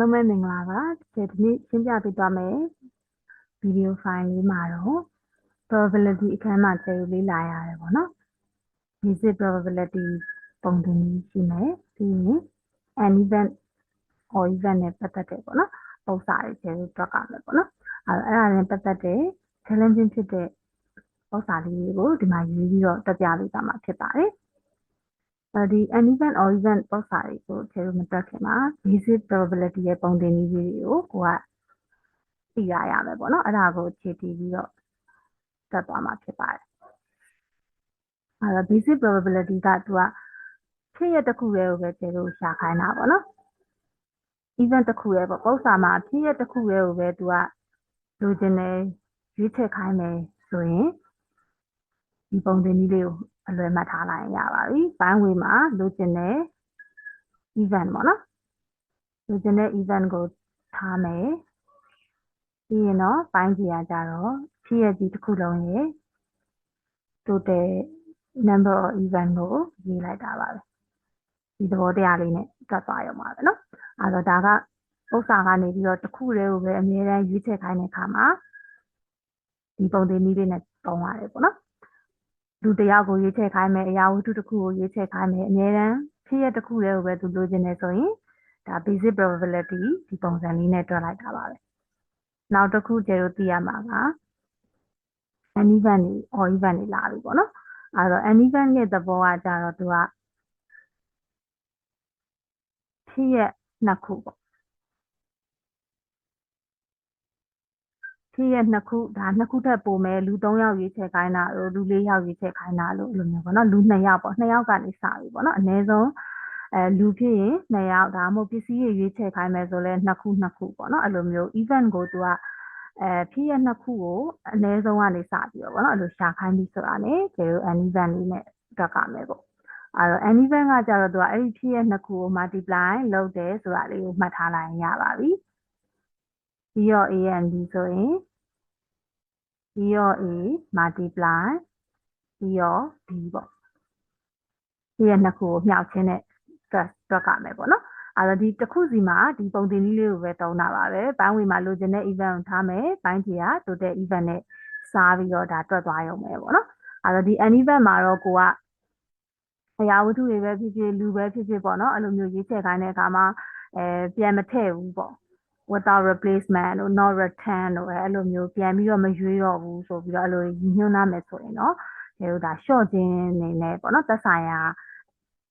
လုံးပဲမင်္ဂလာပါဒီနေ့ရှင်းပြပေးသွားမယ်ဗီဒီယိုဖိုင်လေးမှာတော့ probability အခန်းမှာကျေလေးလာရတယ်ပေါ့နော် basic probability ပုံသင်ကြီးရှိမယ်ပြီးရင် an event or event နဲ့ပတ်သက်တယ်ပေါ့နော်ပုံစံတွေကျေလေးတွက်ကမယ်ပေါ့နော်အဲအဲ့ဒါနဲ့ပတ်သက်တဲ့ challenging ဖြစ်တဲ့ပုံစံလေးတွေကိုဒီမှာရေးပြီးတော့တက်ပြပေးသွားမှာဖြစ်ပါတယ်အဲ ဒီ an event or event ပုံစံတွေကိုခြေလို့မတက်ခင်မှာ basic probability ရဲ့ပုံသင်နည်းတွေကိုကိုကသိရရမယ်ပေါ့နော်အဲ့ဒါကိုခြေတည်ပြီးတော့တက်သွားမှာဖြစ်ပါတယ်အဲ့တော့ basic probability ကသူကဖြစ်ရတစ်ခုရဲ့ကိုပဲခြေလို့ရှာခိုင်းတာပေါ့နော် event တစ်ခုရဲ့ပေါ့ပုံစံမှာဖြစ်ရတစ်ခုရဲ့ကိုပဲသူကလိုချင်တယ်ရွေးချယ်ခိုင်းမယ်ဆိုရင်ဒီပုံသင်နည်းလေးကို အလွယ်မှတ်ထားလိုက်ရပါပြီ။ဘိုင်းဝေမှာလိုချင်တဲ့ event ပေါ့နော်။လိုချင်တဲ့ event ကိုထားမယ်။ပြီးရင်တော့ဘိုင်းကြီးကကြတော့ဖြစ်ရကြီးတစ်ခုလုံးရဲ့ total number of event ကိုရေးလိုက်တာပါပဲ။ဒီသဘောတရားလေးနဲ့တွက်သွားရမှာပဲနော်။အဲတော့ဒါကဥစ္စာကနေပြီးတော့တစ်ခုတည်းကိုပဲအမြဲတမ်းရွေးချယ်ခိုင်းတဲ့အခါမှာဒီပုံသင်နည်းလေးနဲ့ပုံရတယ်ပေါ့နော်။ လူတစ်ယောက်ကိုရွေးချယ်ခိုင်းမယ်အရာဝတ္ထုတစ်ခုကိုရွေးချယ်ခိုင်းမယ်အများတန်းဖြစ်ရတစ်ခုတည်းကိုပဲသူလိုချင်တယ်ဆိုရင်ဒါ basic probability ဒီပုံစံလေးနဲ့တွက်လိုက်တာပါပဲနောက်တစ်ခုကျတော့သိရမှာက an event တွေ or event တွေလာပြီပေါ့နော်အဲတော့ an event ရဲ့သဘောကကြတော့သူကဖြစ်ရနှစ်ခုပေါ့ ဖြစ်ရနှစ်ခုဒါနှစ်ခုထက်ပိုမယ်လူ3ယောက်ရွေးချယ်ခိုင်းတာလို့လူ4ယောက်ရွေးချယ်ခိုင်းတာလို့အဲ့လိုမျိုးပေါ့နော်လူ2ယောက်ပေါ့2ယောက်ကနေစပြီပေါ့နော်အနည်းဆုံးအဲလူဖြစ်ရင်2ယောက်ဒါမှမဟုတ်ပစ္စည်းရွေးချယ်ခိုင်းမယ်ဆိုလဲနှစ်ခုနှစ်ခုပေါ့နော်အဲ့လိုမျိုး event ကိုသူကအဲဖြစ်ရနှစ်ခုကိုအနည်းဆုံးကနေစပြီးတော့ပေါ့နော်အဲ့လိုရှာခိုင်းပြီးဆိုတာ ਨੇ ကျေတို့ an event လေးနဲ့တွက်ကမယ်ပေါ့အဲ့တော့ an event ကကြတော့သူကအဲ့ဒီဖြစ်ရနှစ်ခုကို multiply လုပ်တယ်ဆိုတာလေးကိုမှတ်ထားလိုက်ရပါပြီပြီးတော့ a and b ဆိုရင် ပြီးတော့ a multiply ပြီးတော့ b ပေါ့ဒီရနှစ်ခုကိုမြောက်ချင်းနဲ့တွက်တွက်ကမယ်ပေါ့နော်အဲ့တော့ဒီတစ်ခုစီမှာဒီပုံသင်နည်းလေးကိုပဲတုံးတာပါပဲဘိုင်းဝင်မှာလိုချင်တဲ့ event ကိုထားမယ်ဘိုင်းကြီးက total event နဲ့စားပြီးတော့ဒါတွက်သွားရုံပဲပေါ့နော်အဲ့တော့ဒီ an event မှာတော့ကိုကအရာဝတ္ထုတွေပဲဖြစ်ဖြစ်လူပဲဖြစ်ဖြစ်ပေါ့နော်အဲ့လိုမျိုးရေးချယ်ခိုင်းတဲ့အခါမှာအဲပြန်မထည့်ဘူးပေါ့ without replacement တို့ not return တို့အဲ့လိုမျိုးပြန်ပြီးတော့မရွေးတော့ဘူးဆိုပြီးတော့အဲ့လိုညွှန်းနာမယ်ဆိုရင်တော့ဒီလိုဒါ short ခြင်းနေနဲ့ပေါ့နော်သက်ဆိုင်ရာ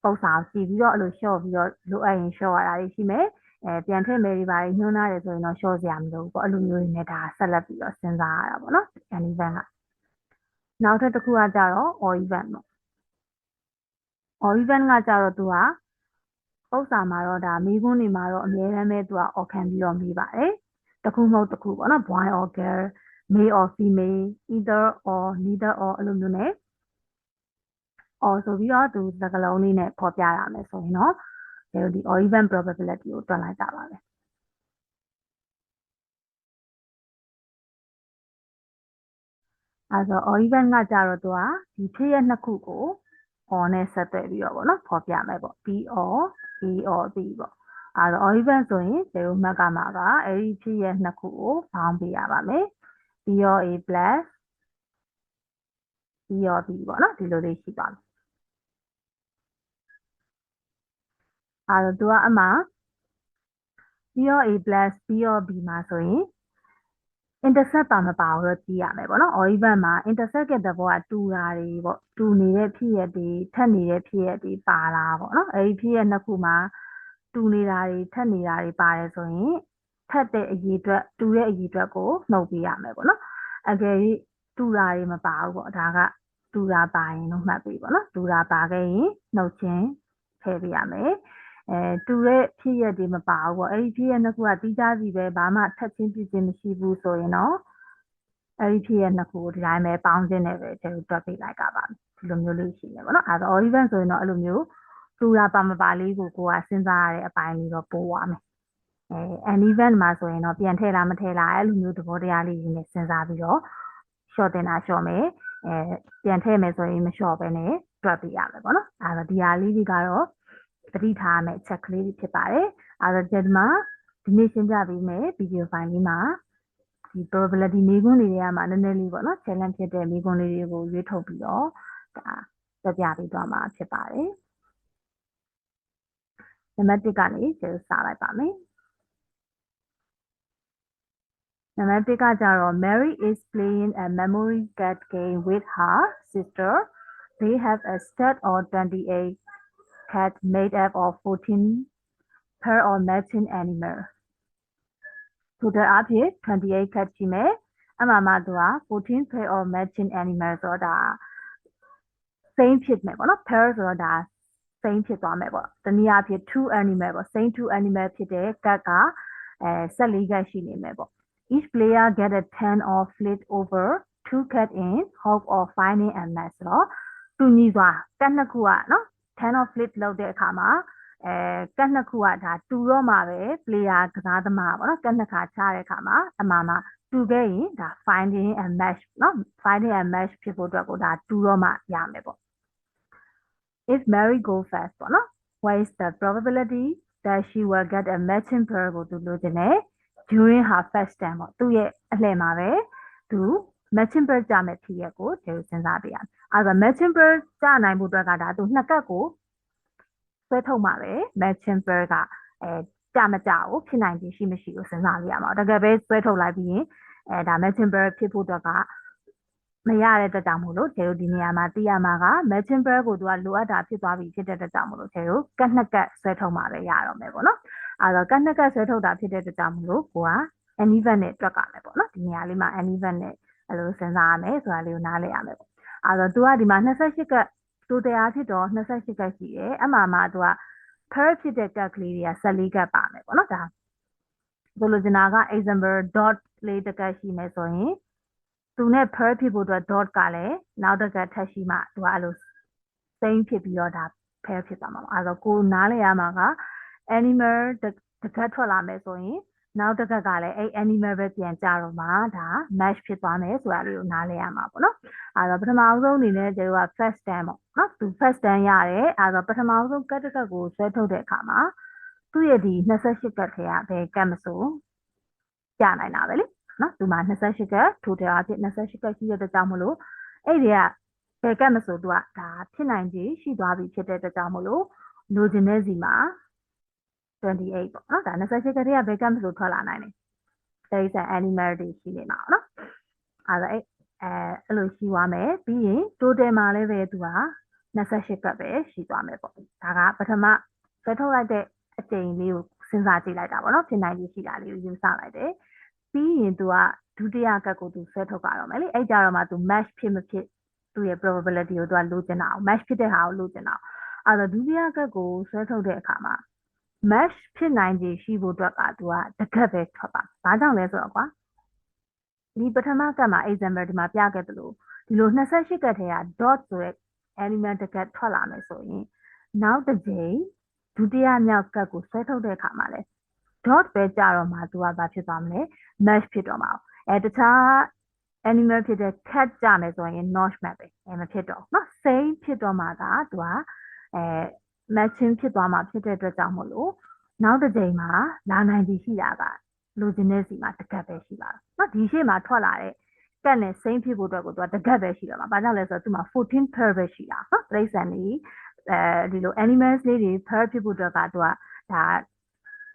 ပုံစံစီပြီးတော့အဲ့လို short ပြီးတော့လိုအပ်ရင် short ရတာရှိမယ်အဲပြန်ထည့်မယ်ဒီပါညွှန်းနာတယ်ဆိုရင်တော့ short စရာမလိုဘူးပေါ့အဲ့လိုမျိုးတွေနဲ့ဒါဆက်လက်ပြီးတော့စဉ်းစားရတာပေါ့နော် an event ကနောက်ထပ်တစ်ခုကကြတော့ or event ပေါ့ or event ကကြတော့သူက ဥစ္စာမှာတော့ဒါမိခွန်းနေမှာတော့အများတမ်းပဲသူကအော်ခံပြီးတော့မိပါတယ်တခုမဟုတ်တခုပေါ့နော် boy or girl male or female either or neither or အဲ့လိုမျိုးနဲ့ or ဆိုပြီးတော့သူစကားလုံးလေးနဲ့ဖော်ပြရမယ်ဆိုရင်တော့ဒီ or event probability ကိုတွက်လိုက်တာပါပဲအဲဆို or event ကကြတော့သူကဒီဖြစ်ရနှစ်ခုကို or နဲ့ဆက်သွယ်ပြီးတော့ဗောနော်ဖော်ပြမယ်ပေါ့ b or a or b ပေါ့အဲတော့ or event ဆိုရင်ဇေရိုမှတ်ကမှာကအဲ့ဒီဖြစ်ရနှစ်ခုကိုပေါင်းပေးရပါမယ် b or a plus b or b ပေါ့နော်ဒီလိုလေးရှိပါမယ်အဲတော့သူကအမှ b or a plus b or b မှာဆိုရင် intercept ပါမပါဘူးတော့ကြည့်ရမယ်ပေါ့နော် or even မှာ intercept ရဲ့သဘောကတူတာတွေပေါ့တူနေတဲ့ဖြစ်ရတွေထက်နေတဲ့ဖြစ်ရတွေပါလာပေါ့နော်အဲဒီဖြစ်ရနှစ်ခုမှာတူနေတာတွေထက်နေတာတွေပါတယ်ဆိုရင်ထက်တဲ့အရေးအတွက်တူတဲ့အရေးအတွက်ကိုနှုတ်ပေးရမယ်ပေါ့နော်အကယ်၍တူတာတွေမပါဘူးပေါ့ဒါကတူတာပါရင်တော့မှတ်ပေးပေါ့နော်တူတာပါခဲ့ရင်နှုတ်ချင်းထည့်ပေးရမယ် အဲတူတဲ့ဖြစ်ရက်တွေမပါဘူးပေါ့အဲ့ဒီဖြစ်ရက်နှစ်ခုကတီးခြားစီပဲဘာမှထပ်ချင်းပြချင်းမရှိဘူးဆိုရင်တော့အဲ့ဒီဖြစ်ရက်နှစ်ခုကိုဒီတိုင်းပဲပေါင်းခြင်းနဲ့ပဲကျွန်တော်တွက်ပေးလိုက်ကပါဒီလိုမျိုးလေးရှိနေပေါ့နော်အဲဒါ or even ဆိုရင်တော့အဲ့လိုမျိုးတူတာပါမပါလေးကိုကိုကစဉ်းစားရတဲ့အပိုင်းလေးတော့ပိုးသွားမယ်အဲ an event မှာဆိုရင်တော့ပြန်ထည့်လားမထည့်လားအဲ့လိုမျိုးသဘောတရားလေးတွေနဲ့စဉ်းစားပြီးတော့ short တင်တာ short မယ်အဲပြန်ထည့်မယ်ဆိုရင်မ short ပဲနဲ့တွက်ပေးရမယ်ပေါ့နော်အဲဒါဒီဟာလေးတွေကတော့ သတိထားရမယ့် check ကလေးတွေဖြစ်ပါတယ်။အဲဒါဒီမှာဒီဒီနေ့ရှင်းပြပေးမယ် video file လေးမှာဒီ probability မေးခွန်းတွေထဲမှာနည်းနည်းလေးပေါ့နော် challenge ဖြစ်တဲ့မေးခွန်းလေးတွေကိုရွေးထုတ်ပြီးတော့ဒါပြပြပေးသွားမှာဖြစ်ပါတယ်နံပါတ်1ကနေကျေစလိုက်ပါမယ်နံပါတ်1ကကြတော့ Mary is playing a memory card game with her sister they have a set of 28 cards made up of 14 pair of matching animal total အဖြစ်28 cards ရှိမယ်အမှမှသူက14 pair of matching animal ဆိုတော့ဒါ same ဖြစ်မယ်ပေါ့နော် pair ဆိုတော့ဒါ same ဖြစ်သွားမယ်ပေါ့တနည်းအားဖြင့် two animal ပေါ့ same two animal ဖြစ်တဲ့ cat ကအဲ14 cat ရှိနေမယ်ပေါ့ each player get a 10 or flip over two cat in hope of finding a match ဆိုတော့တူညီစွာကတ်နှစ်ခုကနော် 10 or flip လုပ်တဲ့အခါမှာအဲကတ်နှစ်ခုကဒါတူတော့မှာပဲ player ကစားသမားပေါ့နော်ကတ်နှစ်ခါချတဲ့အခါမှာအမှမှာတူခဲ့ရင်ဒါ finding a match နော် finding a match ဖြစ်ဖို့အတွက်ကိုဒါတူတော့မှရမယ်ပေါ့ if Mary go fast ပေါ့နော် what is the probability that she will get a matching pair ကိုသူလိုချင်တယ် during her first time ပေါ့သူ့ရဲ့အလှည့်မှာပဲသူ matching pair ကြမယ်ဖြစ်ရက်ကိုကျေစဉ်းစားပေးရမယ်အဲဒါ matching pair ကြနိုင်ဖို့အတွက်ကဒါသူနှစ်ကပ်ကိုဆွဲထုတ်မှာပဲ matching pair ကအဲကြမကြဘူးဖြစ်နိုင်ခြင်းရှိမရှိကိုစဉ်းစားလို့ရမှာတကယ်ပဲဆွဲထုတ်လိုက်ပြီးရင်အဲဒါ matching pair ဖြစ်ဖို့အတွက်ကမရတဲ့အတွက်ကြောင့်မို့လို့ခြေတို့ဒီနေရာမှာသိရမှာက matching pair ကိုသူကလိုအပ်တာဖြစ်သွားပြီဖြစ်တဲ့အတွက်ကြောင့်မို့လို့ခြေတို့ကတ်နှစ်ကတ်ဆွဲထုတ်မှာပဲရတော့မယ်ပေါ့နော်အဲတော့ကတ်နှစ်ကတ်ဆွဲထုတ်တာဖြစ်တဲ့အတွက်ကြောင့်မို့လို့ကိုက uneven နဲ့တွက်ကမယ်ပေါ့နော်ဒီနေရာလေးမှာ uneven နဲ့ အဲ့လိုစဉ်းစားရမယ်ဆိုတာလေးကိုနားလည်ရမယ်ပေါ့အဲတော့သူကဒီမှာ28ကတ်တိုတရားဖြစ်တော့28ကတ်ရှိတယ်အမှမှာသူက pair ဖြစ်တဲ့ကတ်ကလေးတွေက14ကတ်ပါမယ်ပေါ့နော်ဒါဆိုလိုချင်တာက example dot လေးတစ်ကတ်ရှိမယ်ဆိုရင်သူနဲ့ pair ဖြစ်ဖို့အတွက် dot ကလည်းနောက်တစ်ကထပ်ရှိမှသူကအဲ့လို same ဖြစ်ပြီးတော့ဒါ pair ဖြစ်သွားမှာပါအဲ့တော့ကိုနားလည်ရမှာက animal တစ်ကထွက်လာမယ်ဆိုရင် နောက်တစ်ခါကလည်းအဲ့ animal ပဲပြန်ကြတော့မှဒါ match ဖြစ်သွားမယ်ဆိုတာလေးကိုနားလည်ရမှာပေါ့နော်အဲတော့ပထမအောင်ဆုံးအနေနဲ့ကျတို့က first stand ပေါ့နော်သူ first stand ရတယ်အဲတော့ပထမအောင်ဆုံးကတ်တစ်ကတ်ကိုဆွဲထုတ်တဲ့အခါမှာသူ့ရဲ့ဒီ28ကတ်ထဲကဘယ်ကတ်မဆိုကြနိုင်တာပဲလေနော်သူမှာ28ကတ် total အဖြစ်28ကတ်ရှိတဲ့အတွက်ကြောင့်မလို့အဲ့ဒီကဘယ်ကတ်မဆိုသူကဒါဖြစ်နိုင်ခြေရှိသွားပြီဖြစ်တဲ့အတွက်ကြောင့်မလို့လိုချင်တဲ့စီမှာ 28ပေါ့နော်ဒါ28ကတည်းကဘယ်ကတ်မဆိုထွက်လာနိုင်တယ်တိရစ္ဆာန် animal တွေရှိနေမှာနော်အဲ့ဒါအဲ့အဲအဲ့လိုရှိသွားမယ်ပြီးရင် total မှာလည်းပဲသူက28ကတ်ပဲရှိသွားမယ်ပေါ့ဒါကပထမဆွဲထုတ်လိုက်တဲ့အချိန်လေးကိုစဉ်းစားကြည့်လိုက်တာပေါ့နော်ဖြစ်နိုင်ကြီးရှိတာလေးကိုယူဆလိုက်တယ်ပြီးရင်သူကဒုတိယကတ်ကိုသူဆွဲထုတ်ကြတော့မယ်လေအဲ့ကြတော့မှသူ match ဖြစ်မဖြစ်သူ့ရဲ့ probability ကိုသူကလိုချင်တာအောင် match ဖြစ်တဲ့ဟာကိုလိုချင်တာအောင်အဲ့တော့ဒုတိယကတ်ကိုဆွဲထုတ်တဲ့အခါမှာ match ဖြစ်နိုင်ခြေရှိဖို့အတွက်ကသူကတကက်ပဲထွက်ပါ။ဘာကြောင့်လဲဆိုတော့ကွာဒီပထမကတ်မှာ example ဒီမှာပြခဲ့သလိုဒီလို28ကတ်ထဲက dot ဆိုတဲ့ element တကက်ထွက်လာမယ်ဆိုရင်နောက်တစ်ကြိမ်ဒုတိယမြောက်ကတ်ကိုဆွဲထုတ်တဲ့အခါမှာလဲ dot ပဲကြတော့မှသူကဘာဖြစ်သွားမလဲ match ဖြစ်တော့မှာ။အဲတခြား animal ဖြစ်တဲ့ cat ကြမယ်ဆိုရင် not match ပဲအဲမဖြစ်တော့เนาะ same ဖြစ်တော့မှကသူကအဲ matching ဖြစ်သွားမှာဖြစ်တဲ့အတွက်ကြောင့်မို့လို့နောက်တစ်ချိန်မှာလာနိုင်ခြေရှိတာကလိုချင်တဲ့စီမှာတကက်ပဲရှိပါတော့เนาะဒီရှေ့မှာထွက်လာတဲ့ကတ်နဲ့ same ဖြစ်ဖို့အတွက်ကိုသူကတကက်ပဲရှိတော့မှာ။ဘာကြောင့်လဲဆိုတော့သူမှာ14 pair ပဲရှိတာเนาะတိရစ္ဆာန်တွေအဲဒီလို animals လေးတွေ pair ဖြစ်ဖို့အတွက်ကသူကဒါ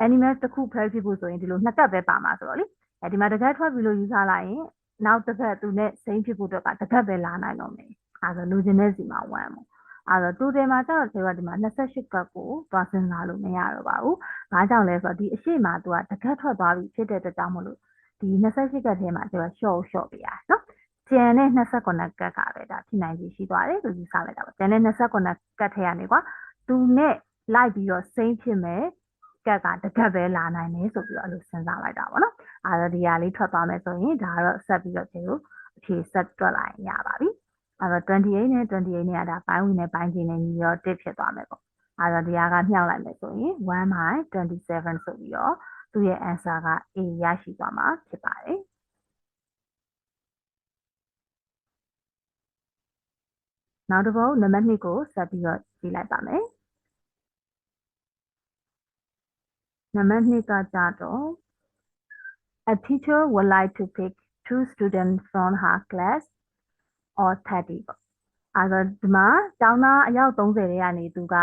animals တစ်ခု pair ဖြစ်ဖို့ဆိုရင်ဒီလိုနှစ်ကတ်ပဲပါမှာဆိုတော့လေအဲဒီမှာတကက်ထွက်ပြီးလို့ယူဆလိုက်ရင်နောက်တစ်ခါသူနဲ့ same ဖြစ်ဖို့အတွက်ကတကက်ပဲလာနိုင်တော့မယ်။အဲဒါလိုချင်တဲ့စီမှာ1ပေါ့ အဲ့တော့ total မှာကျတော့ဒီကဒီမှာ28ကတ်ကိုသွားစဉ်းစားလို့မရတော့ပါဘူး။ဘာကြောင့်လဲဆိုတော့ဒီအရှိမသူကတကတ်ထွက်သွားပြီဖြစ်တဲ့အတွက်ကြောင့်မလို့ဒီ28ကတ်ထဲမှာသူက short short ပြရနော်။ကျန်တဲ့29ကတ်ကပဲဒါဖြစ်နိုင်ခြေရှိသွားတယ်လို့ယူဆလိုက်တာပါ။ကျန်တဲ့29ကတ်ထဲကနေကွာသူနဲ့လိုက်ပြီးတော့ same ဖြစ်မဲ့ကတ်ကတကတ်ပဲလာနိုင်တယ်ဆိုပြီးတော့အဲ့လိုစဉ်းစားလိုက်တာပေါ့နော်။အဲ့တော့ဒီဟာလေးထွက်သွားမယ်ဆိုရင်ဒါကတော့ဆက်ပြီးတော့ဒီလိုအဖြေဆက်တွက်လိုက်ရပါပြီ။ အဲ့တော့28နဲ့28နဲ့ကဒါပိုင်းဝင်နဲ့ပိုင်းချင်းနဲ့ညီရော1ဖြစ်သွားမယ်ပေါ့အဲ့တော့ဒီဟာကမြှောက်လိုက်မယ်ဆိုရင်1 by 27ဆိုပြီးတော့သူ့ရဲ့ answer က A ရရှိသွားမှာဖြစ်ပါတယ်နောက်တစ်ပုဒ်နံပါတ်2ကိုဆက်ပြီးတော့ကြည့်လိုက်ပါမယ်နံပါတ်2ကကြတော့ a teacher would like to pick two students from her class or 30ပေါ့အဲဒါဒီမှာကျောင်းသားအယောက်30တွေကနေသူက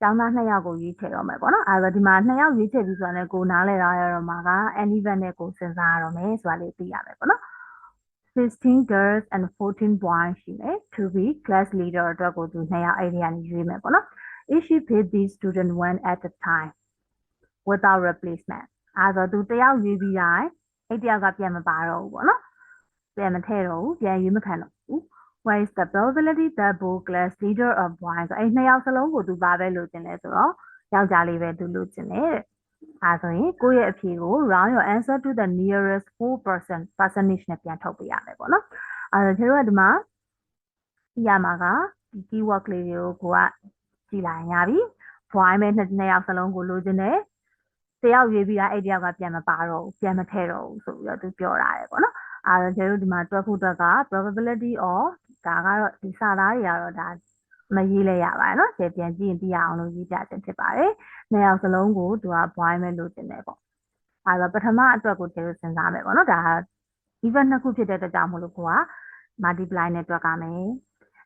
ကျောင်းသား2ယောက်ကိုရွေးချယ်တော့မယ်ပေါ့နော်အဲဒါဒီမှာ2ယောက်ရွေးချယ်ပြီးဆိုတာနဲ့ကိုနားလဲတော့ရတော့မှာက any event နဲ့ကိုစဉ်းစားရတော့မယ်ဆိုတာလေးသိရမယ်ပေါ့နော်16 girls and 14 boys ရှိမယ် to be class leader အတွက်ကိုသူ2ယောက်အဲ့ဒီကနေရွေးမယ်ပေါ့နော် if she paid these student one at a time without replacement အဲဒါသူတယောက်ရွေးပြီးတိုင်းအဲ့တယောက်ကပြန်မပါတော့ဘူးပေါ့နော် ပြန်မထည့်တော့ဘူးပြန်ရွေးမခံတော့ဘူး where is the probability that both class leader of boys ဆိုအဲ့နှစ်ယောက်စလုံးကိုသူပါပဲလို့ကျင်လဲဆိုတော့ယောက်ျားလေးပဲသူလို့ကျင်တယ်တဲ့အဲဆိုရင်ကိုယ့်ရဲ့အဖြေကို round your answer to the nearest 4% percentage နဲ့ပြန်ထုတ်ပေးရမယ်ပေါ့နော်အဲဒါကျတို့ကဒီမှာပြရမှာကဒီ keyword လေးတွေကိုကိုကကြည်လိုက်ရပြီ boy မဲ့နှစ်နှစ်ယောက်စလုံးကိုလိုချင်တယ်တယောက်ရွေးပြီးတာအဲ့တယောက်ကပြန်မပါတော့ဘူးပြန်မထည့်တော့ဘူးဆိုပြီးတော့သူပြောတာတယ်ပေါ့နော် အဲဒါကျတို့ဒီမှာတွက်ဖို့အတွက်က probability of ဒါကတော့ဒီစာသားတွေကတော့ဒါမရေးလဲရပါတယ်နော်ကျေပြန်ကြည့်ရင်သိရအောင်လို့ရေးပြခြင်းဖြစ်ပါတယ်နှစ်ယောက်စလုံးကိုသူက boy မဲ့လို့တင်တယ်ပေါ့အဲဒါပထမအတွက်ကိုကျေတို့စဉ်းစားမယ်ပေါ့နော်ဒါ even နှစ်ခုဖြစ်တဲ့အတွက်ကြောင့်မို့လို့ကိုက multiply နဲ့တွက်ကမယ်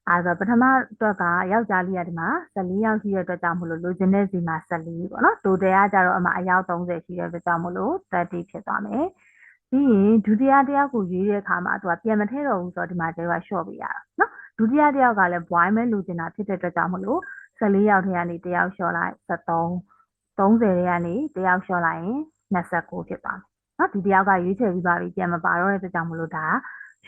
အဲဒါပထမအတွက်ကယောက်ျားလေးကဒီမှာ14ယောက်ရှိတဲ့အတွက်ကြောင့်မို့လို့လိုချင်တဲ့စီမှာ14ပေါ့နော် total ကကြတော့အမအယောက်30ရှိတဲ့အတွက်ကြောင့်မို့လို့30ဖြစ်သွားမယ် ပြီးရင်ဒုတိယတယောက်ကိုရွေးတဲ့အခါမှာသူကပြန်မထည့်တော့ဘူးဆိုတော့ဒီမှာကျတော့ short ပေးရတာနော်ဒုတိယတယောက်ကလည်း boy မဲလိုချင်တာဖြစ်တဲ့အတွက်ကြောင့်မို့လို့14ယောက်ထဲကနေတယောက် short လိုက်73 30ထဲကနေတယောက် short လိုက်ရင်29ဖြစ်သွားမယ်နော်ဒီတယောက်ကရွေးချယ်ပြီးပါပြီပြန်မပါတော့တဲ့အတွက်ကြောင့်မို့လို့ဒါ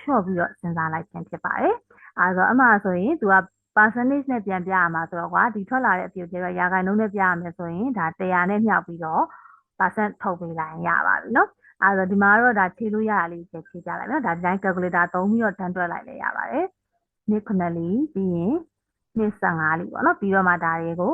short ပြီးတော့စဉ်းစားလိုက်ခြင်းဖြစ်ပါတယ်အဲဆိုအမှဆိုရင်သူက percentage နဲ့ပြန်ပြရမှာဆိုတော့ကွာဒီထွက်လာတဲ့အဖြစ်ကျတော့ရာခိုင်နှုန်းနဲ့ပြရမယ်ဆိုရင်ဒါ100နဲ့မြောက်ပြီးတော့ percent ထုတ်ပေးလိုက်ရင်ရပါပြီနော် အဲဆိုဒီမှာတော့ဒါခြေလို့ရတာလေးချက်ခြေကြလိုက်နော်ဒါဒီတိုင်း calculator သုံးပြီးတော့တန်းတွက်လိုက်လဲရပါတယ်နေ့9လီပြီးရင်နေ့15လီပေါ့နော်ပြီးတော့မှဒါတွေကို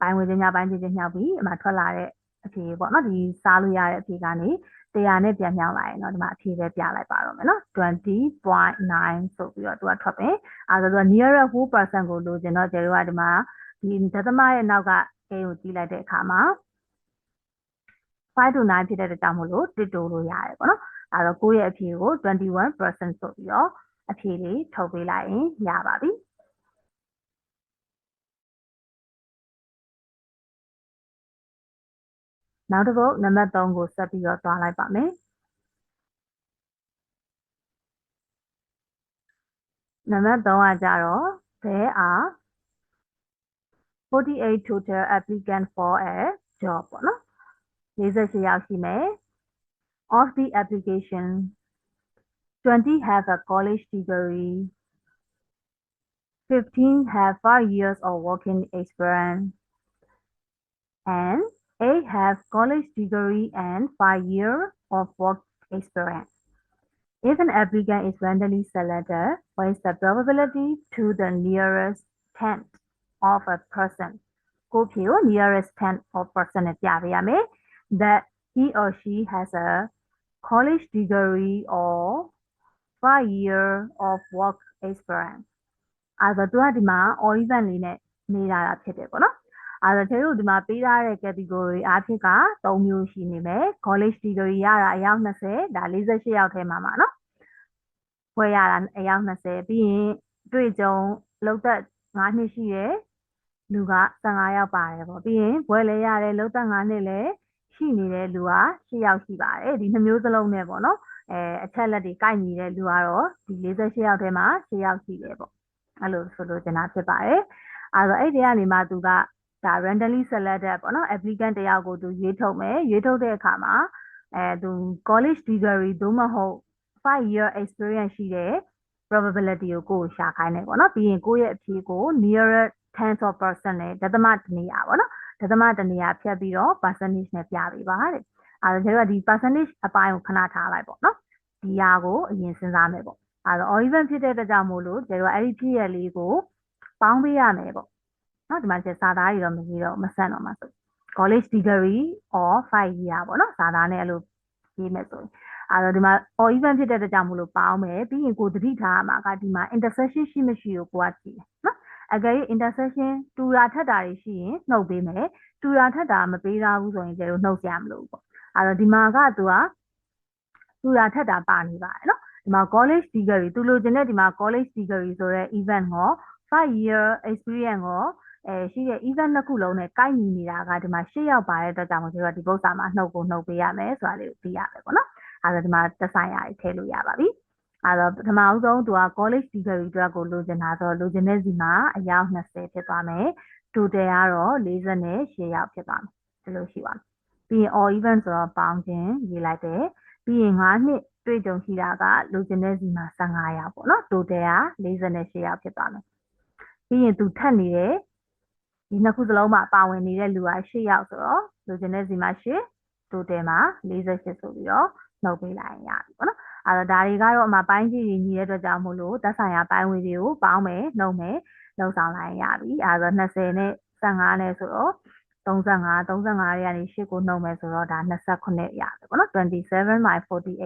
ပိုင်းဝင်ချင်းညပိုင်းချင်းချင်းမြောက်ပြီးအမှထွက်လာတဲ့အဖြေပေါ့နော်ဒီစားလို့ရတဲ့အဖြေကနေ100နဲ့ပြန်မြောက်လိုက်ရင်တော့ဒီမှာအဖြေပဲပြလိုက်ပါတော့မယ်နော်20.9ဆိုပြီးတော့သူကထွက်ပဲအဲဒါဆိုတော့ near 4%ကိုလိုချင်တော့ကျတို့ကဒီမှာဒီဒသမရဲ့နောက်ကအဲကိုကြည့်လိုက်တဲ့အခါမှာ 5 to 9ဖြစ်တဲ့အတွက်ကြောင့်မို့လို့တစ်တိုးလို့ရတယ်ပေါ့နော်အဲတော့ကိုယ့်ရဲ့အဖြေကို21%ဆိုပြီးတော့အဖြေလေးထုတ်ပေးလိုက်ရင်ရပါပြီနောက်တစ်ပုတ်နံပါတ်3ကိုဆက်ပြီးတော့သွားလိုက်ပါမယ်နံပါတ်3ကကြတော့ there are 48 total applicant for a job ပေါ့နော် 48ယောက်ရှိမယ် of the application 20 have a college degree 15 have 5 years of working experience and 8 have college degree and 5 years of work experience. If an applicant is randomly selected, what is the probability to the nearest tenth of a person? ကိုဖြေကို nearest tenth of person နဲ့ပြပေးရမယ် that he or she has a college degree or 5 year of work experience. အဲဒါသူကဒီမှာ all event လေးနဲ့နေတာတာဖြစ်တယ်ပေါ့နော်အဲဒါကျတို့ဒီမှာပေးထားတဲ့ category အားဖြင့်က3မျိုးရှိနေမယ် college degree ရတာအယောက်20ဒါ48ယောက်ထဲမှာပါနော်ဘွဲရတာအယောက်20ပြီးရင်တွေ့ကြုံလောက်သက်9နှစ်ရှိရယ်လူက15ယောက်ပါတယ်ပေါ့ပြီးရင်ဘွဲလဲရတယ်လောက်သက်9နှစ်လည်း ရှိနေတဲ့လူက10ယောက်ရှိပါတယ်ဒီနှမျိုးစလုံးနဲ့ပေါ့နော်အဲအချက်လက်တွေကိုက်ညီတဲ့လူကတော့ဒီ48ယောက်ထဲမှာ10ယောက်ရှိတယ်ပေါ့အဲ့လိုဆိုလို့ကျင်တာဖြစ်ပါတယ်အဲတော့အဲ့ဒီကနေမှသူကဒါ randomly selected ပေါ့နော် applicant တယောက်ကိုသူရွေးထုတ်မယ်ရွေးထုတ်တဲ့အခါမှာအဲသူ college degree သို့မဟုတ်5 year experience ရှိတဲ့ probability ကိုကိုယ်ရှာခိုင်းတယ်ပေါ့နော်ပြီးရင်ကိုယ့်ရဲ့အဖြေကို nearer 10 of percent နဲ့ဒသမတနေရာပေါ့နော် ဒသမတနေရာဖြတ်ပြီးတော့ percentage နဲ့ပြပေးပါတဲ့အဲဒါကျတော့ဒီ percentage အပိုင်းကိုခဏထားလိုက်ပေါ့နော်ဒီဟာကိုအရင်စဉ်းစားမယ်ပေါ့အဲတော့ all event ဖြစ်တဲ့အတွက်ကြောင့်မို့လို့ကျတော့အဲ့ဒီဖြစ်ရလေးကိုပေါင်းပေးရမယ်ပေါ့နော်ဒီမှာကျစာသားတွေတော့မကြီးတော့မဆန့်တော့မှာဆို college degree or 5 year ပေါ့နော်စာသားနဲ့အဲ့လိုရေးမယ်ဆိုရင်အဲ့တော့ဒီမှာ all event ဖြစ်တဲ့အတွက်ကြောင့်မို့လို့ပေါင်းမယ်ပြီးရင်ကိုသတိထားရမှာကဒီမှာ intersection ရှိမရှိကိုကိုကကြည့်တယ်နော် အကယ်၍ intersection တူတာထက်တာတွေရှိရင်နှုတ်ပေးမယ်တူတာထက်တာမပေးထားဘူးဆိုရင်ကျတော့နှုတ်စရာမလိုဘူးပေါ့အဲ့တော့ဒီမှာကသူကတူတာထက်တာပါနေပါတယ်နော်ဒီမှာ college degree သူလိုချင်တဲ့ဒီမှာ college degree ဆိုတဲ့ event ကို5 year experience ကိုအဲရှိတဲ့ event နှစ်ခုလုံးနဲ့ကိုက်ညီနေတာကဒီမှာ၈ရောက်ပါတဲ့အတွက်ကြောင့်မို့ကျွန်တော်ဒီပုဒ်စာမှာနှုတ်ကိုနှုတ်ပေးရမယ်ဆိုတာလေးကိုသိရမယ်ပေါ့နော်အဲဒါဒီမှာသက်ဆိုင်ရာတွေထည့်လို့ရပါပြီ အဲတော့ပထမအဆုံးသူက college degree အတွက်ကိုလိုချင်တာဆိုတော့လိုချင်တဲ့စီမှာအယောက်20ဖြစ်သွားမယ် total ကတော့48ရောက်ဖြစ်သွားမယ်ဒီလိုရှိပါမယ်ပြီးရင် all event ဆိုတော့ပေါင်းခြင်းရေးလိုက်တယ်ပြီးရင်9နှစ်တွေ့ကြုံရှိတာကလိုချင်တဲ့စီမှာ15ရောက်ပေါ့နော် total က48ရောက်ဖြစ်သွားမယ်ပြီးရင်သူထပ်နေတဲ့ဒီနှစ်ခုစလုံးမှာပါဝင်နေတဲ့လူက8ယောက်ဆိုတော့လိုချင်တဲ့စီမှာ8 total မှာ48ဆိုပြီးတော့နှုတ်ပေးလိုက်ရပြီပေါ့နော် အဲ့တော့ဒါတွေကတော့အမှပိုင်းကြီးကြီးညီတဲ့အတွက်ကြောင့်မို့လို့သက်ဆိုင်ရာပိုင်းဝေတွေကိုပေါင်းမယ်နှုတ်မယ်နှုတ်ဆောင်လိုက်ရပြီအဲ့တော့20နဲ့15နဲ့ဆိုတော့35 35တွေကနေ8ကိုနှုတ်မယ်ဆိုတော့ဒါ28ရတယ်ပေါ့နော်27 by 48ပေါ့ပြီး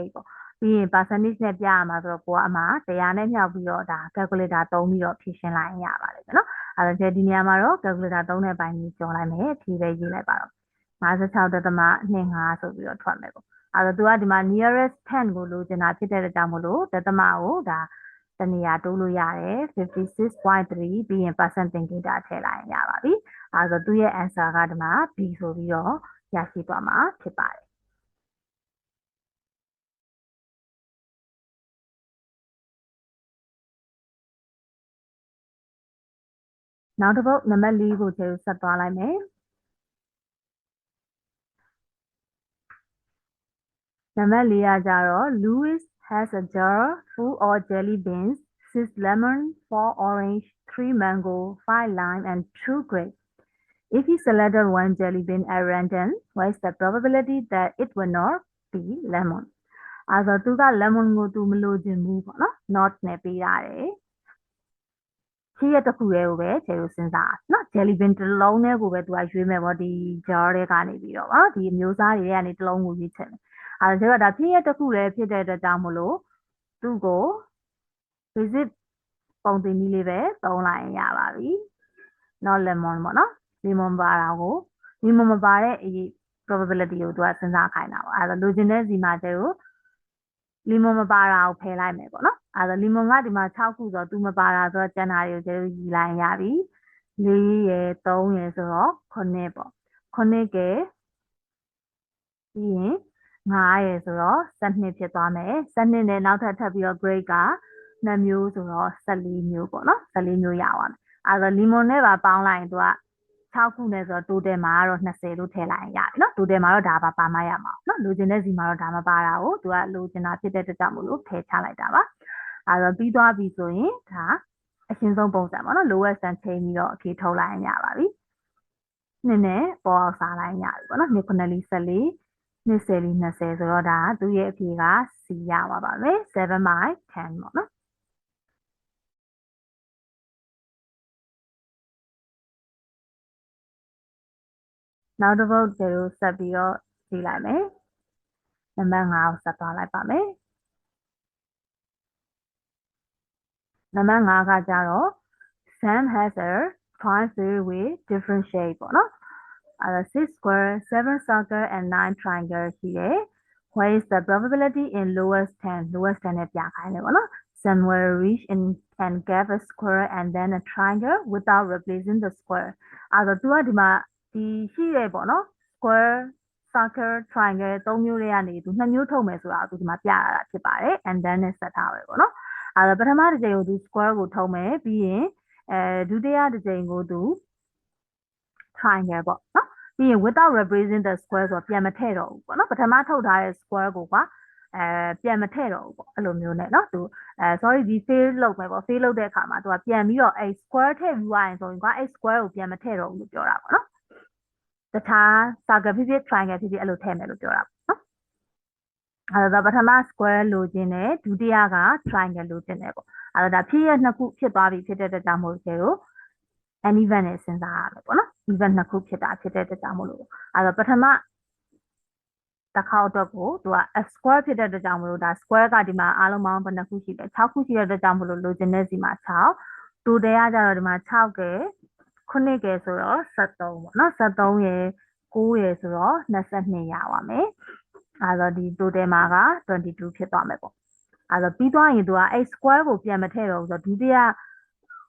ရင် percentage နဲ့ပြရမှာဆိုတော့ကိုကအမှ100နဲ့မြောက်ပြီးတော့ဒါ calculator သုံးပြီးတော့ဖြည့်ရှင်းလိုက်ရပါတယ်နော်အဲ့တော့ဒီနေရာမှာတော့ calculator သုံးတဲ့ပိုင်းကြီးကျော်လိုက်မယ်ဖြည့်ပဲရေးလိုက်ပါတော့56.25ဆိုပြီးတော့ထွက်မယ်ပေါ့ အဲ့တော့သူကဒီမှာ nearest 10ကိုလိုချင်တာဖြစ်တဲ့အတွက်ကြောင့်မလို့ဒသမကိုဒါတနေရာတိုးလို့ရတယ်56.3ပြီးရင် percent thinking တာထည့်လိုက်ရင်ရပါပြီအဲဒါဆိုသူရဲ့ answer ကဒီမှာ B ဆိုပြီးတော့ရရှိသွားမှာဖြစ်ပါတယ်နောက်တစ်ပုတ်နံပါတ်၄ကိုကျေဆက်သွားလိုက်မယ် နံပါတ်၄ကကြတော့ Louis has a jar full of jelly beans, 6 lemon, 4 orange, 3 mango, 5 lime, and 2 grapes. If he selected one jelly bean at random, what is the probability that it will not be lemon? အဲဆိုသူက lemon ကိုသူမလိုချင်ဘူးပေါ့နော် not နဲ့ပေးရတယ်ချီးရတစ်ခုတည်းကိုပဲကျေလို့စဉ်းစားနော် jelly bean တစ်လုံးနဲ့ကိုပဲသူကရွေးမယ်ပေါ့ဒီ jar တွေကနေပြီးတော့ပါဒီအမျိုးအစားတွေကနေတစ်လုံးကိုရွေးချင်တယ် အဲဒါကျတော့ဒါဖြစ်ရတစ်ခုလည်းဖြစ်တဲ့အတွက်ကြောင့်မလို့သူ့ကို visit ပုံတင်နည်းလေးပဲသုံးလိုက်ရင်ရပါပြီ not lemon ပေါ့နော် lemon ပါတာကို lemon မပါတဲ့အရေး probability ကိုသူကစဉ်းစားခိုင်းတာပေါ့အဲဒါလိုချင်တဲ့စီမှာကျတော့ lemon မပါတာကိုဖယ်လိုက်မယ်ပေါ့နော်အဲဒါ lemon ကဒီမှာ6ခုဆိုတော့သူမပါတာဆိုတော့ကျန်တာတွေကိုကျတော့ယူလိုက်ရပြီ4ရယ်3ရယ်ဆိုတော့9ပေါ့9ကဲပြီးရင် 9ရယ်ဆိုတော့12ဖြစ်သွားမယ်12နဲ့နောက်ထပ်ထပ်ပြီးတော့ grade က2မျိုးဆိုတော့14မျိုးပေါ့နော်14မျိုးရပါတယ်အဲ့တော့ lemon နဲ့ပါပေါင်းလိုက်ရင်သူက6ခုနဲ့ဆိုတော့ total မှာကတော့20လို့ထည့်လိုက်ရင်ရပြီနော် total မှာတော့ဒါပါပါမရမှာနော်လိုချင်တဲ့စီမှာတော့ဒါမပါတာကိုသူကလိုချင်တာဖြစ်တဲ့တကြောင်မို့လို့ထည့်ချလိုက်တာပါအဲ့တော့ပြီးသွားပြီဆိုရင်ဒါအရှင်းဆုံးပုံစံပေါ့နော် lowest sum ချိန်ပြီးတော့အဖြေထုတ်လိုက်ရင်ရပါပြီနည်းနည်းပေါ်အောင်စားလိုက်ရပြီပေါ့နော်2.44 20လီ20ဆိုတော့ဒါသူ့ရဲ့အဖြေက C ရပါပါမယ်7 by 10ပေါ့နော်နောက်တစ်ပုတ်ကျတော့ဆက်ပြီးတော့ကြည့်လိုက်မယ်နံပါတ်5ကိုဆက်သွားလိုက်ပါမယ်နံပါတ်5ကကြတော့ Sam has a triangle with different shape ပေါ့နော် အဲဒါ6 square 7 circle and 9 triangle ရှိတယ် what is the probability in lowest 10 lowest 10နဲ့ပြခိုင်းတယ်ပေါ့နော် some will reach in and give a square and then a triangle without replacing the square အဲဒါသူကဒီမှာဒီရှိရပေါ့နော် square circle triangle သုံးမျိုးတွေကနေသူနှစ်မျိုးထုတ်မယ်ဆိုတာသူဒီမှာပြရတာဖြစ်ပါတယ် and then နဲ့ဆက်ထားပဲပေါ့နော်အဲဒါပထမတစ်ကြိမ်ကိုသူ square ကိုထုတ်မယ်ပြီးရင်အဲဒုတိယတစ်ကြိမ်ကိုသူ triangle ပေါ့နော် ပြီးရင် without representing the square ဆိုတော့ပြန်မထည့်တော့ဘူးပေါ့နော်ပထမထုတ်ထားတဲ့ square ကိုကအဲပြန်မထည့်တော့ဘူးပေါ့အဲ့လိုမျိုးနဲ့เนาะသူအဲ sorry ဒီ fail လုပ်မယ်ပေါ့ fail လုပ်တဲ့အခါမှာသူကပြန်ပြီးတော့အဲ square ထည့်ပြီးသွားရင်ဆိုရင်ကအဲ square ကိုပြန်မထည့်တော့ဘူးလို့ပြောတာပေါ့နော်တခြား circle ဖြစ်ဖြစ် triangle ဖြစ်ဖြစ်အဲ့လိုထည့်မယ်လို့ပြောတာပေါ့နော်အဲ့ဒါပထမ square လိုချင်တယ်ဒုတိယက triangle လိုချင်တယ်ပေါ့အဲ့ဒါဖြစ်ရနှစ်ခုဖြစ်သွားပြီဖြစ်တဲ့အတွက်ကြောင့်မို့လို့ကျတော့ an event နဲ့စဉ်းစားရမယ်ပေါ့နော် event နှစ်ခုဖြစ်တာဖြစ်တဲ့အတွက်ကြောင့်မို့လို့အဲ့တော့ပထမတစ်ခေါက်အတွက်ကိုသူက a square ဖြစ်တဲ့အတွက်ကြောင့်မလို့ဒါ square ကဒီမှာအားလုံးပေါင်းဘယ်နှခုရှိလဲ6ခုရှိတဲ့အတွက်ကြောင့်မလို့လိုချင်တဲ့စီမှာ6 total ကကြတော့ဒီမှာ6ကဲ9ကဲဆိုတော့73ပေါ့နော်73ရယ်9ရယ်ဆိုတော့22ရပါမယ်အဲတော့ဒီ total မှာက22ဖြစ်သွားမယ်ပေါ့အဲတော့ပြီးသွားရင်သူကအဲ့ square ကိုပြန်မထည့်တော့ဘူးဆိုတော့ဒုတိယ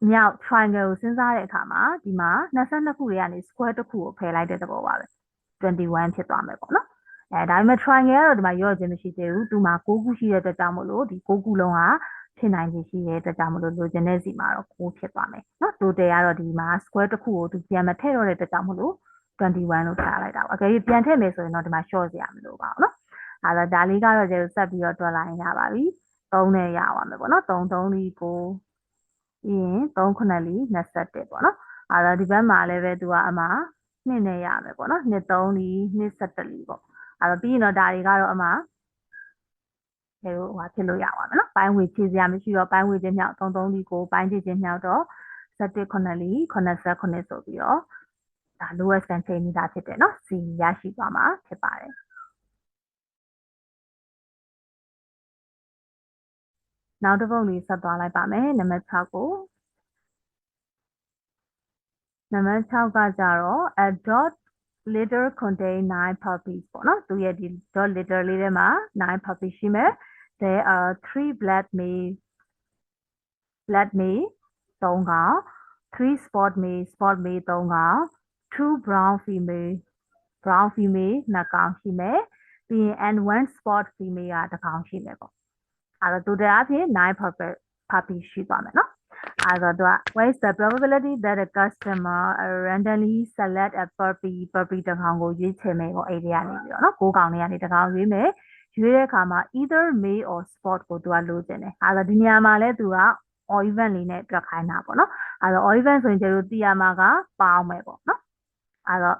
မြောက် triangle ကိုစဉ်းစားတဲ့အခါမှာဒီမှာ22ခုတွေကနေ square တစ်ခုကိုဖယ်လိုက်တဲ့သဘောပါပဲ21ဖြစ်သွားမယ်ပေါ့နော်အဲဒါပေမဲ့ triangle ကတော့ဒီမှာရော့ခြင်းမရှိသေးဘူးသူမှာ6ခုရှိတဲ့အတွက်ကြောင့်မို့လို့ဒီ6ခုလုံးကဖြစ်နိုင်ခြင်းရှိတဲ့အတွက်ကြောင့်မလို့လိုချင်တဲ့စီမှာတော့6ဖြစ်သွားမယ်နော် total ကတော့ဒီမှာ square တစ်ခုကိုသူပြန်မထည့်တော့တဲ့အတွက်ကြောင့်မလို့21လို့ထားလိုက်တာပါအကယ်၍ပြန်ထည့်မယ်ဆိုရင်တော့ဒီမှာ short စရာမလိုပါဘူးနော်အဲ့တော့ဒါလေးကတော့ကျေဆက်ပြီးတော့တွက်လိုက်ရပါပြီ3နဲ့ရပါမယ်ပေါ့နော်3 3 4 5 ပြီးရင်3ခုနှစ်လီ21ပေါ့နော်အဲတော့ဒီဘက်မှာလည်းပဲသူကအမှ2နဲ့ရမယ်ပေါ့နော်2 3လီ21လီပေါ့အဲတော့ပြီးရင်တော့ဒါတွေကတော့အမှအဲလိုဟိုဖြစ်လို့ရပါမယ်နော်ပိုင်းဝေခြေစရာမရှိတော့ပိုင်းဝေခြင်းမြောက်3 3လီ9ပိုင်းခြေခြင်းမြောက်တော့17ခုနှစ်လီ89ဆိုပြီးတော့ဒါ lowest centimeter ဖြစ်တယ်နော် C ရရှိသွားမှာဖြစ်ပါတယ် နောက်တစ်ပုဒ်လေးဆက်သွားလိုက်ပါမယ်နံပါတ်6ကိုနံပါတ်6ကကြတော့ a dot litter contain 9 puppies ပေါ့နော်သူရဲ့ဒီ dot litter လေးထဲမှာ9 puppies ရှိမယ် there are 3 black male black male 3ကောင်3 spot male spot male 3ကောင်2 brown female brown female 2ကောင်ရှိမယ်ပြီးရင် and one spot female ကတစ်ကောင်ရှိမယ်ပေါ့ အဲ့တော့ total အဖြစ်9 puppy puppy ရှိသွားမယ်နော်အဲ့တော့သူက what is the probability that a customer randomly select a puppy puppy တစ်ကောင်ကိုရွေးချယ်မယ်ပေါ့အဲ့ဒီကနေပြီးတော့နော်9ကောင်တွေကနေတစ်ကောင်ရွေးမယ်ရွေးတဲ့အခါမှာ either male or spot ကိုသူကလိုချင်တယ်အဲ့တော့ဒီနေရာမှာလဲသူက or event လေးနဲ့တွက်ခိုင်းတာပေါ့နော်အဲ့တော့ or event ဆိုရင်ကျတို့သိရမှာကပေါင်းမယ်ပေါ့နော်အဲ့တော့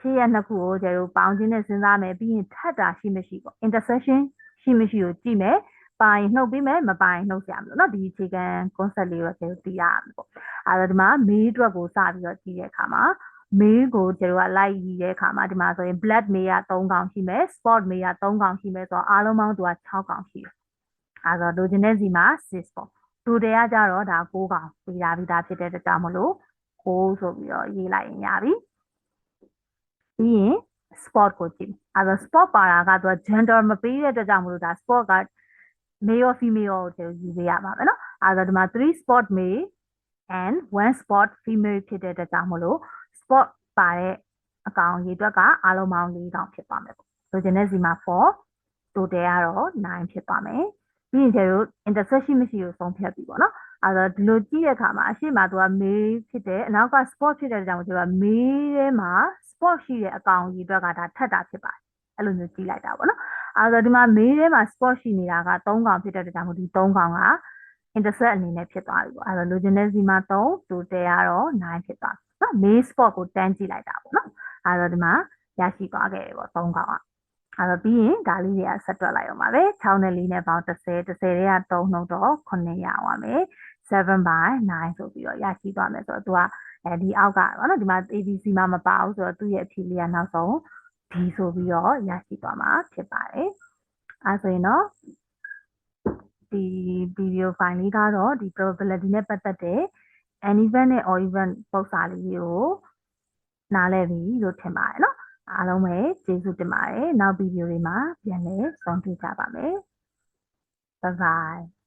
ဖြည့်ရနှစ်ခုကိုကျတို့ပေါင်းခြင်းနဲ့စဉ်းစားမယ်ပြီးရင်ထပ်တာရှိမရှိပေါ့ intersection ရှိမရှိကိုကြည့်မယ် ပိုင်နှုတ်ပြီးမယ်မပိုင်နှုတ်ဆရာမလို့နော်ဒီအခြေခံ concept လေးကိုကျေသိရမှာပေါ့အဲ့တော့ဒီမှာ mail အတွက်ကိုစပြီးတော့ကြည့်တဲ့အခါမှာ mail ကိုကျေတို့ကလိုက်ရည်တဲ့အခါမှာဒီမှာဆိုရင် black mail က3កောင်ရှိမယ် spot mail က3កောင်ရှိမယ်ဆိုတော့အားလုံးပေါင်းသူက6កောင်ရှိတယ်အဲ့တော့ login နဲ့စီမှာ6ပေါ့ total ကကြတော့ဒါ9កောင်ပေးထားပြီးသားဖြစ်တဲ့အတွက်ကြောင့်မလို့9ဆိုပြီးတော့ရေးလိုက်ရင်ရပြီပြီးရင် spot ကိုကြည့်အဲ့တော့ spot ပါတာကသူက gender မပေးတဲ့အတွက်ကြောင့်မလို့ဒါ spot က male female ကိုယူပေးရပါမယ်နော်အဲဒါဒီမှာ3 spot male and 1 spot female ဖြစ်တဲ့အတွက်ကြောင့်မလို့ spot ပါတဲ့အကောင်ရေတွက်ကအားလုံးပေါင်း၄ကောင်ဖြစ်ပါမယ်ပေါ့ဆိုကျင်တဲ့စီမှာ4 total ကတော့9ဖြစ်ပါမယ်ပြီးရင်ကျတော့ intersection မရှိလို့ဆုံးဖြတ်ပြီပေါ့နော်အဲတော့ဒီလိုကြည့်တဲ့အခါမှာအရှိမသူက male ဖြစ်တယ်အနောက်က spot ဖြစ်တဲ့ကြောင့်ကျတော့ male ထဲမှာ spot ရှိတဲ့အကောင်ရေတွက်ကဒါထပ်တာဖြစ်ပါတယ်အဲ့လိုမျိုးကြည့်လိုက်တာပေါ့နော် အဲဒါဒီမှာမေးထဲမှာ spot ရှိနေတာက3កောင်ဖြစ်တဲ့ကြောင့်ဒီ3កောင်က intercept အနေနဲ့ဖြစ်သွားပြီပေါ့အဲဒါလိုချင်တဲ့စီမှာ3 total ကတော့9ဖြစ်သွားပြီနော်မေး spot ကိုတန်းကြည့်လိုက်တာပေါ့နော်အဲဒါဒီမှာရရှိသွားခဲ့ပြီပေါ့3កောင်ကအဲတော့ပြီးရင်ဒါလေးတွေကဆက်တွက်လိုက်အောင်ပါပဲ6နဲ့4နဲ့ပေါင်း30 30တွေက3နှုတ်တော့9ရအောင်ပါမယ်7 by 9ဆိုပြီးတော့ရရှိသွားမယ်ဆိုတော့သူကအဲဒီအောက်ကပေါ့နော်ဒီမှာ ABC မှာမပါဘူးဆိုတော့သူ့ရဲ့အဖြေလေးကနောက်ဆုံး D ဆိုပြီးတော့ရရှိသွားမှာဖြစ်ပါတယ်။အဲဆိုရင်တော့ဒီ video file လေးကတော့ဒီ probability နဲ့ပတ်သက်တဲ့ an event နဲ့ or event ပုံစံလေးတွေကိုနားလည်ပြီလို့ထင်ပါတယ်နော်။အားလုံးပဲကျေးဇူးတင်ပါတယ်။နောက် video တွေမှာပြန်လည်ဆုံတွေ့ကြပါမယ်။ Bye bye.